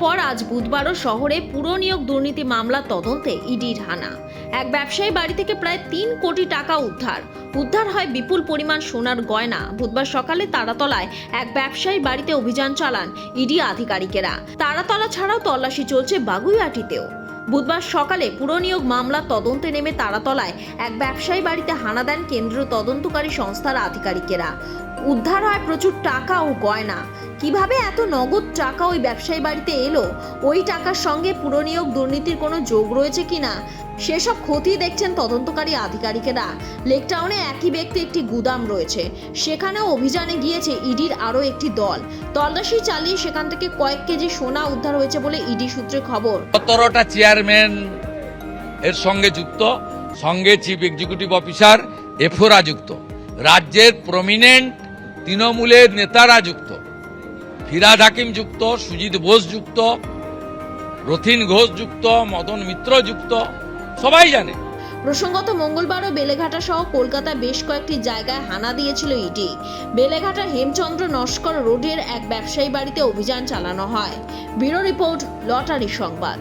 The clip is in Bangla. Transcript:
পর আজ বুধবারও শহরে পুরো নিয়োগ দুর্নীতি মামলা তদন্তে ইডির হানা। এক ব্যবসায়ী বাড়ি থেকে প্রায় তিন কোটি টাকা উদ্ধার। উদ্ধার হয় বিপুল পরিমাণ সোনার গয়না। বুধবার সকালে তারাতলায় এক ব্যবসায়ী বাড়িতে অভিযান চালান ইডি আধিকারিকেরা। তারাতলা ছাড়াও তল্লাশি চলছে বাগুইআটিতেও। বুধবার সকালে পুরনিয়োগ মামলা তদন্তে নেমে তারাতলায় এক ব্যবসায়ী বাড়িতে হানা দেন কেন্দ্রীয় তদন্তকারী সংস্থার আধিকারিকেরা। উদ্ধার হয় প্রচুর টাকা ও গয়না। কীভাবে এত নগদ টাকা ওই ব্যবসায়ী বাড়িতে এলো? ওই টাকার সঙ্গে পুরনিয়োগ দুর্নীতির কোনো যোগ রয়েছে কিনা সেসব খতিয়ে দেখছেন তদন্তকারী আধিকারিকেরা। লেকটাউনে একই ব্যক্তি একটি গুদাম রয়েছে। সেখানেও অভিযানে গিয়েছে ইডির আরও একটি দল। তল্লাশি চালিয়ে সেখান থেকে কয়েক কেজি সোনা উদ্ধার হয়েছে বলে ইডি সূত্রে খবর। সতেরোটা চেয়ারম্যান এর সঙ্গে যুক্ত, সঙ্গে চিফ এক্সিকিউটিভ অফিসার এফোরা যুক্ত। রাজ্যের প্রমিনেন্ট তৃণমূলের নেতারা যুক্ত। ফিরাদ হাকিম যুক্ত, সুজিত বোস যুক্ত, রথিন ঘোষ যুক্ত, মদন মিত্র যুক্ত, সবাই জানে। প্রসঙ্গত মঙ্গলবারও বেলেঘাটা সহ কলকাতা বেশ কয়েকটি জায়গায় হানা দিয়েছিল ইডি। বেলেঘাটা হেমচন্দ্র নস্কর রোডের এক ব্যবসায়ী বাড়িতে অভিযান চালানো হয়। ব্যুরো রিপোর্ট, লটারি সংবাদ।